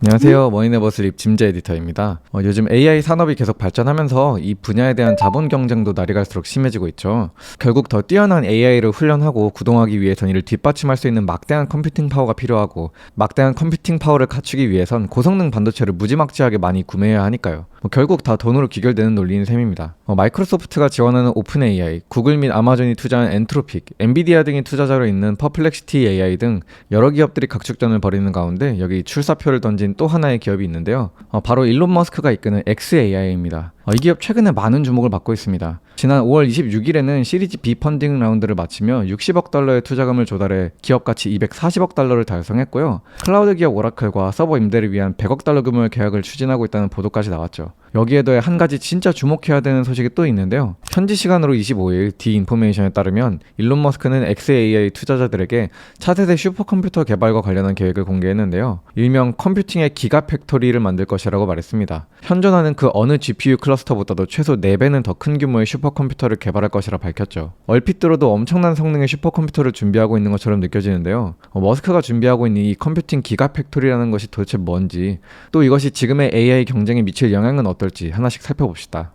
안녕하세요. 머니네버슬립 짐재 에디터입니다. 어, 요즘 AI 산업이 계속 발전하면서 이 분야에 대한 자본 경쟁도 날이 갈수록 심해지고 있죠. 결국 더 뛰어난 AI를 훈련하고 구동하기 위해선 이를 뒷받침할 수 있는 막대한 컴퓨팅 파워가 필요하고 막대한 컴퓨팅 파워를 갖추기 위해선 고성능 반도체를 무지막지하게 많이 구매해야 하니까요. 뭐 결국 다 돈으로 귀결되는 논리인 셈입니다. 어, 마이크로소프트가 지원하는 오픈 AI, 구글 및 아마존이 투자한 엔트로픽, 엔비디아 등이 투자자로 있는 퍼플렉시티 AI 등 여러 기업들이 각축전을 벌이는 가운데 여기 출사표를 던진 또 하나의 기업이 있는데요. 어, 바로 일론 머스크가 이끄는 XAI입니다. 어, 이 기업 최근에 많은 주목을 받고 있습니다. 지난 5월 26일에는 시리즈 B 펀딩 라운드를 마치며 60억 달러의 투자금을 조달해 기업 가치 240억 달러를 달성했고요. 클라우드 기업 오라클과 서버 임대를 위한 100억 달러 규모의 계약을 추진하고 있다는 보도까지 나왔죠. 여기에 더해 한 가지 진짜 주목해야 되는 소식이 또 있는데요. 현지 시간으로 25일 디 인포메이션에 따르면 일론 머스크는 XAI 투자자들에게 차세대 슈퍼컴퓨터 개발과 관련한 계획을 공개했는데요. 일명 컴퓨팅의 기가 팩토리를 만들 것이라고 말했습니다. 현존하는 그 어느 GPU 클러스 터보다도 최소 4배는 더 큰 규모의 슈퍼컴퓨터를 개발할 것이라 밝혔죠. 얼핏 들어도 엄청난 성능의 슈퍼컴퓨터를 준비하고 있는 것처럼 느껴지는데요. 어, 머스크가 준비하고 있는 이 컴퓨팅 기가 팩토리라는 것이 도대체 뭔지 또 이것이 지금의 AI 경쟁에 미칠 영향은 어떨지 하나씩 살펴봅시다.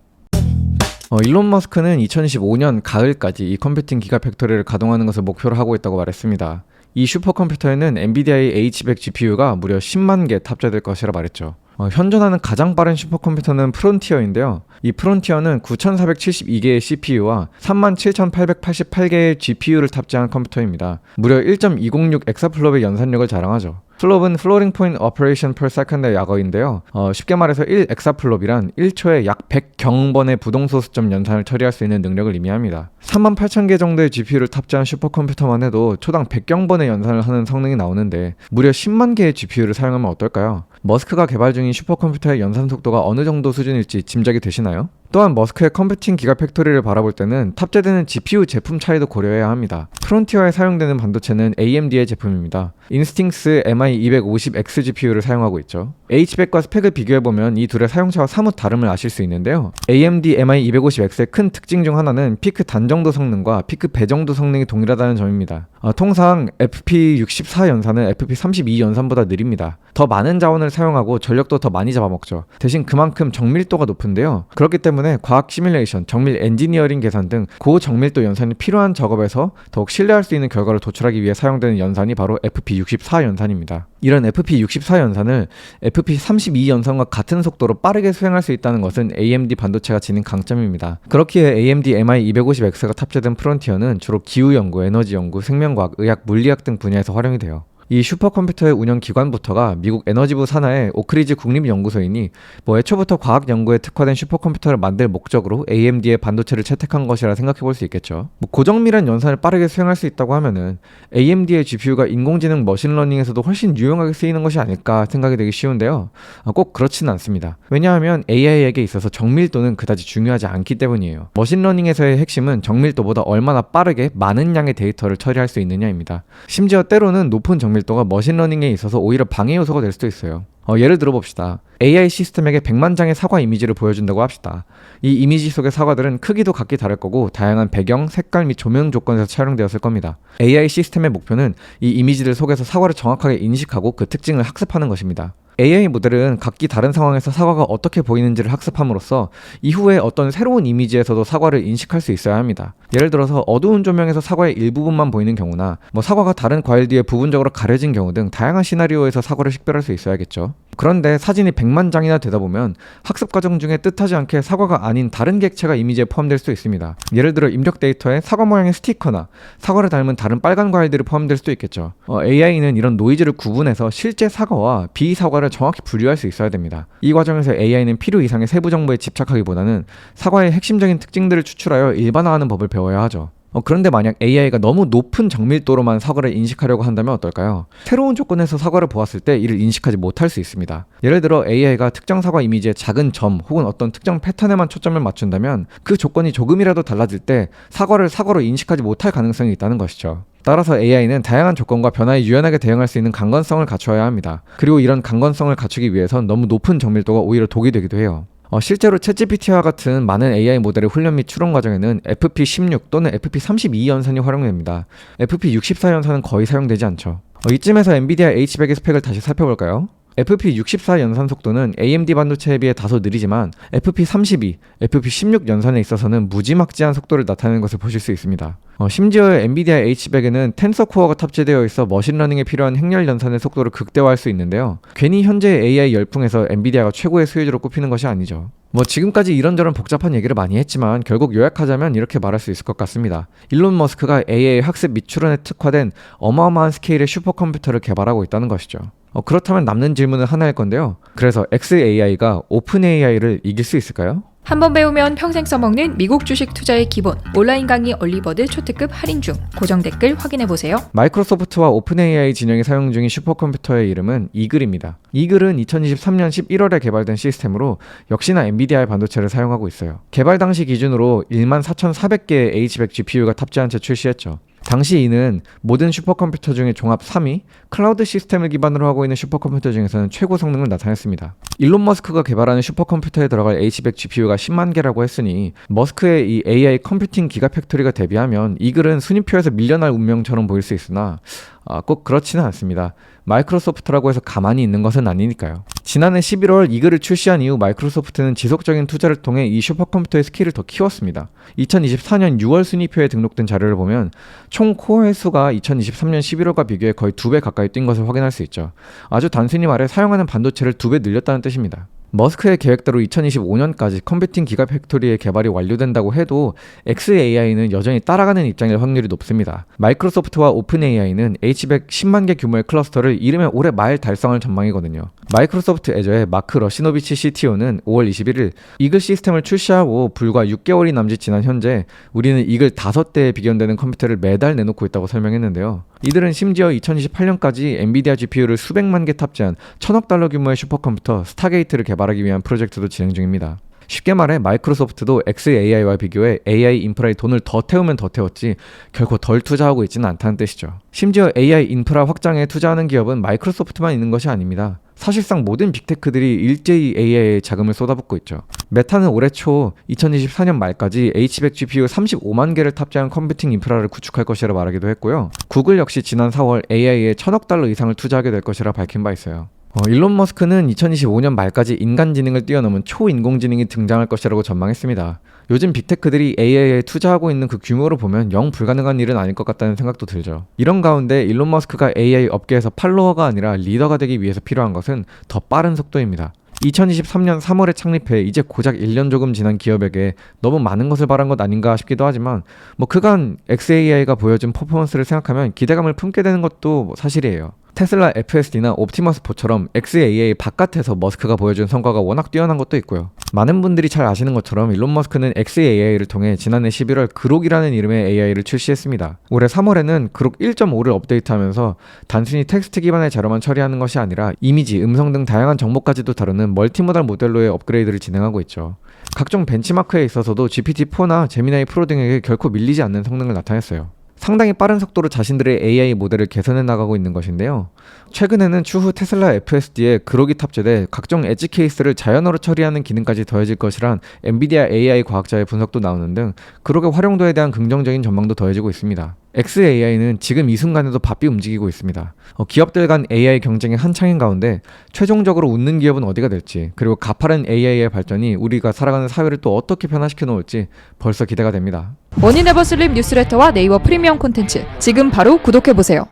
어, 일론 머스크는 2025년 가을까지 이 컴퓨팅 기가 팩토리를 가동하는 것을 목표로 하고 있다고 말했습니다. 이 슈퍼컴퓨터에는 엔비디아의 H100 GPU가 무려 10만 개 탑재될 것이라 말했죠. 어, 현존하는 가장 빠른 슈퍼컴퓨터는 프론티어인데요. 이 프론티어는 9,472개의 CPU와 37,888개의 GPU를 탑재한 컴퓨터입니다. 무려 1.206 엑사플롭의 연산력을 자랑하죠. 플롭은 플로링 포인트 오퍼레이션 per second의 약어인데요. 어, 쉽게 말해서 1 엑사플롭이란 1초에 약 100경번의 부동소 수점 연산을 처리할 수 있는 능력을 의미합니다. 38,000개 정도의 GPU를 탑재한 슈퍼컴퓨터만 해도 초당 100경번의 연산을 하는 성능이 나오는데 무려 10만 개의 GPU를 사용하면 어떨까요? 머스크가 개발 중인 슈퍼컴퓨터의 연산 속도가 어느 정도 수준일지 짐작이 되시나요? 또한 머스크의 컴퓨팅 기가 팩토리를 바라볼 때는 탑재되는 GPU 제품 차이도 고려해야 합니다. 프론티어에 사용되는 반도체는 AMD의 제품입니다. 인스팅스 MI250X GPU를 사용하고 있죠. H100과 스펙을 비교해보면 이 둘의 사용차와 사뭇 다름을 아실 수 있는데요. AMD MI250X의 큰 특징 중 하나는 피크 단정도 성능과 피크 배정도 성능이 동일하다는 점입니다. 어, 통상 FP64 연산은 FP32 연산보다 느립니다. 더 많은 자원을 사용하고 전력도 더 많이 잡아먹죠. 대신 그만큼 정밀도가 높은데요. 그렇기 때문에 과학 시뮬레이션, 정밀 엔지니어링 계산 등 고정밀도 연산이 필요한 작업에서 더욱 신뢰할 수 있는 결과를 도출하기 위해 사용되는 연산이 바로 FP64 연산입니다. 이런 FP64 연산을 FP32 연산과 같은 속도로 빠르게 수행할 수 있다는 것은 AMD 반도체가 지닌 강점입니다. 그렇기에 AMD MI250X가 탑재된 프론티어는 주로 기후 연구, 에너지 연구, 생명 과학, 의학, 물리학 등 분야에서 활용이 돼요. 이 슈퍼컴퓨터의 운영 기관부터가 미국 에너지부 산하의 오크리지 국립연구소이니 뭐 애초부터 과학 연구에 특화된 슈퍼컴퓨터를 만들 목적으로 AMD의 반도체를 채택한 것이라 생각해 볼 수 있겠죠. 뭐 고정밀한 연산을 빠르게 수행할 수 있다고 하면은 AMD의 GPU가 인공지능 머신러닝에서도 훨씬 유용하게 쓰이는 것이 아닐까 생각이 되기 쉬운데요. 아, 꼭 그렇지는 않습니다. 왜냐하면 AI에게 있어서 정밀도는 그다지 중요하지 않기 때문이에요. 머신러닝에서의 핵심은 정밀도보다 얼마나 빠르게 많은 양의 데이터를 처리할 수 있느냐입니다. 심지어 때로는 높은 정 밀도가 머신러닝에 있어서 오히려 방해 요소가 될 수도 있어요. 어, 예를 들어 봅시다. AI 시스템에게 100만 장의 사과 이미지를 보여준다고 합시다. 이 이미지 속의 사과들은 크기도 각기 다를 거고 다양한 배경, 색깔 및 조명 조건에서 촬영되었을 겁니다. AI 시스템의 목표는 이 이미지들 속에서 사과를 정확하게 인식하고 그 특징을 학습하는 것입니다. AI 모델은 각기 다른 상황에서 사과가 어떻게 보이는지를 학습함으로써 이후에 어떤 새로운 이미지에서도 사과를 인식할 수 있어야 합니다. 예를 들어서 어두운 조명에서 사과의 일부분만 보이는 경우나 뭐 사과가 다른 과일 뒤에 부분적으로 가려진 경우 등 다양한 시나리오에서 사과를 식별할 수 있어야겠죠. 그런데 사진이 100만 장이나 되다 보면 학습 과정 중에 뜻하지 않게 사과가 아닌 다른 객체가 이미지에 포함될 수도 있습니다. 예를 들어 입력 데이터에 사과 모양의 스티커나 사과를 닮은 다른 빨간 과일들이 포함될 수도 있겠죠. 어, AI는 이런 노이즈를 구분해서 실제 사과와 비사과를 정확히 분류할 수 있어야 됩니다. 이 과정에서 AI는 필요 이상의 세부 정보에 집착하기보다는 사과의 핵심적인 특징들을 추출하여 일반화하는 법을 배워야 하죠. 어, 그런데 만약 AI가 너무 높은 정밀도로만 사과를 인식하려고 한다면 어떨까요? 새로운 조건에서 사과를 보았을 때 이를 인식하지 못할 수 있습니다. 예를 들어 AI가 특정 사과 이미지의 작은 점 혹은 어떤 특정 패턴에만 초점을 맞춘다면 그 조건이 조금이라도 달라질 때 사과를 사과로 인식하지 못할 가능성이 있다는 것이죠. 따라서 AI는 다양한 조건과 변화에 유연하게 대응할 수 있는 강건성을 갖춰야 합니다. 그리고 이런 강건성을 갖추기 위해선 너무 높은 정밀도가 오히려 독이 되기도 해요. 어, 실제로 챗GPT와 같은 많은 AI 모델의 훈련 및 추론 과정에는 FP16 또는 FP32 연산이 활용됩니다. FP64 연산은 거의 사용되지 않죠. 어, 이쯤에서 엔비디아 H100의 스펙을 다시 살펴볼까요? FP64 연산 속도는 AMD 반도체에 비해 다소 느리지만 FP32, FP16 연산에 있어서는 무지막지한 속도를 나타내는 것을 보실 수 있습니다. 어, 심지어 엔비디아 H백에는 텐서 코어가 탑재되어 있어 머신러닝에 필요한 행렬 연산의 속도를 극대화할 수 있는데요. 괜히 현재 AI 열풍에서 엔비디아가 최고의 수혜주로 꼽히는 것이 아니죠. 뭐 지금까지 이런저런 복잡한 얘기를 많이 했지만 결국 요약하자면 이렇게 말할 수 있을 것 같습니다. 일론 머스크가 AI 학습 및 추론에 특화된 어마어마한 스케일의 슈퍼컴퓨터를 개발하고 있다는 것이죠. 어, 그렇다면 남는 질문은 하나일 건데요. 그래서 XAI가 오픈 AI를 이길 수 있을까요? 한번 배우면 평생 써먹는 미국 주식 투자의 기본 온라인 강의 얼리버드 초특급 할인 중 고정 댓글 확인해 보세요. 마이크로소프트와 오픈 AI 진영이 사용 중인 슈퍼컴퓨터의 이름은 이글입니다. 이글은 2023년 11월에 개발된 시스템으로 역시나 엔비디아의 반도체를 사용하고 있어요. 개발 당시 기준으로 14,400개의 H100 GPU가 탑재한 채 출시했죠. 당시 이는 모든 슈퍼컴퓨터 중에 종합 3위, 클라우드 시스템을 기반으로 하고 있는 슈퍼컴퓨터 중에서는 최고 성능을 나타냈습니다. 일론 머스크가 개발하는 슈퍼컴퓨터에 들어갈 H100 GPU가 10만 개라고 했으니 머스크의 이 AI 컴퓨팅 기가 팩토리가 대비하면 이 글은 순위표에서 밀려날 운명처럼 보일 수 있으나 아, 꼭 그렇지는 않습니다. 마이크로소프트라고 해서 가만히 있는 것은 아니니까요. 지난해 11월 이 글을 출시한 이후 마이크로소프트는 지속적인 투자를 통해 이 슈퍼컴퓨터의 스킬을 더 키웠습니다. 2024년 6월 순위표에 등록된 자료를 보면 총 코어 횟수가 2023년 11월과 비교해 거의 두 배 가까이 뛴 것을 확인할 수 있죠. 아주 단순히 말해 사용하는 반도체를 두 배 늘렸다는 뜻입니다. 머스크의 계획대로 2025년까지 컴퓨팅 기가 팩토리의 개발이 완료된다고 해도 XAI는 여전히 따라가는 입장일 확률이 높습니다. 마이크로소프트와 오픈 AI는 H100 10만 개 규모의 클러스터를 이르면 올해 말 달성할 전망이거든요. 마이크로소프트 애저의 마크 러시노비치 CTO는 5월 21일 이글 시스템을 출시하고 불과 6개월이 남짓 지난 현재 우리는 이글 5대에 비견되는 컴퓨터를 매달 내놓고 있다고 설명했는데요. 이들은 심지어 2028년까지 엔비디아 GPU를 수백만 개 탑재한 천억 달러 규모의 슈퍼컴퓨터 스타게이트를 개발 하기 위한 프로젝트도 진행 중입니다. 쉽게 말해 마이크로소프트도 XAI와 비교해 AI 인프라에 돈을 더 태우면 더 태웠지 결코 덜 투자하고 있지는 않다는 뜻이죠. 심지어 AI 인프라 확장에 투자하는 기업은 마이크로소프트만 있는 것이 아닙니다. 사실상 모든 빅테크들이 일제히 AI에 자금을 쏟아붓고 있죠. 메타는 올해 초 2024년 말까지 H100 GPU 35만 개를 탑재한 컴퓨팅 인프라를 구축할 것이라 말하기도 했고요. 구글 역시 지난 4월 AI에 천억 달러 이상을 투자하게 될 것이라 밝힌 바 있어요. 어, 일론 머스크는 2025년 말까지 인간 지능을 뛰어넘은 초인공지능이 등장할 것이라고 전망했습니다. 요즘 빅테크들이 AI에 투자하고 있는 그 규모로 보면 영 불가능한 일은 아닐 것 같다는 생각도 들죠. 이런 가운데 일론 머스크가 AI 업계에서 팔로워가 아니라 리더가 되기 위해서 필요한 것은 더 빠른 속도입니다. 2023년 3월에 창립해 이제 고작 1년 조금 지난 기업에게 너무 많은 것을 바란 것 아닌가 싶기도 하지만 뭐 그간 XAI가 보여준 퍼포먼스를 생각하면 기대감을 품게 되는 것도 뭐 사실이에요. 테슬라 FSD나 옵티머스 4처럼 XAA 바깥에서 머스크가 보여준 성과가 워낙 뛰어난 것도 있고요. 많은 분들이 잘 아시는 것처럼 일론 머스크는 XAI를 통해 지난해 11월 그록이라는 이름의 AI를 출시했습니다. 올해 3월에는 그록 1.5를 업데이트하면서 단순히 텍스트 기반의 자료만 처리하는 것이 아니라 이미지, 음성 등 다양한 정보까지도 다루는 멀티모달 모델로의 업그레이드를 진행하고 있죠. 각종 벤치마크에 있어서도 GPT-4나 제미나이 프로 등에게 결코 밀리지 않는 성능을 나타냈어요. 상당히 빠른 속도로 자신들의 AI 모델을 개선해 나가고 있는 것인데요. 최근에는 추후 테슬라 FSD에 그록이 탑재돼 각종 엣지 케이스를 자연어로 처리하는 기능까지 더해질 것이란 엔비디아 AI 과학자의 분석도 나오는 등 그록의 활용도에 대한 긍정적인 전망도 더해지고 있습니다. XAI는 지금 이 순간에도 바삐 움직이고 있습니다. 어, 기업들 간 AI 경쟁이 한창인 가운데 최종적으로 웃는 기업은 어디가 될지 그리고 가파른 AI의 발전이 우리가 살아가는 사회를 또 어떻게 변화시켜 놓을지 벌써 기대가 됩니다. 원인 에버슬립 뉴스레터와 네이버 프리미엄 콘텐츠 지금 바로 구독해 보세요.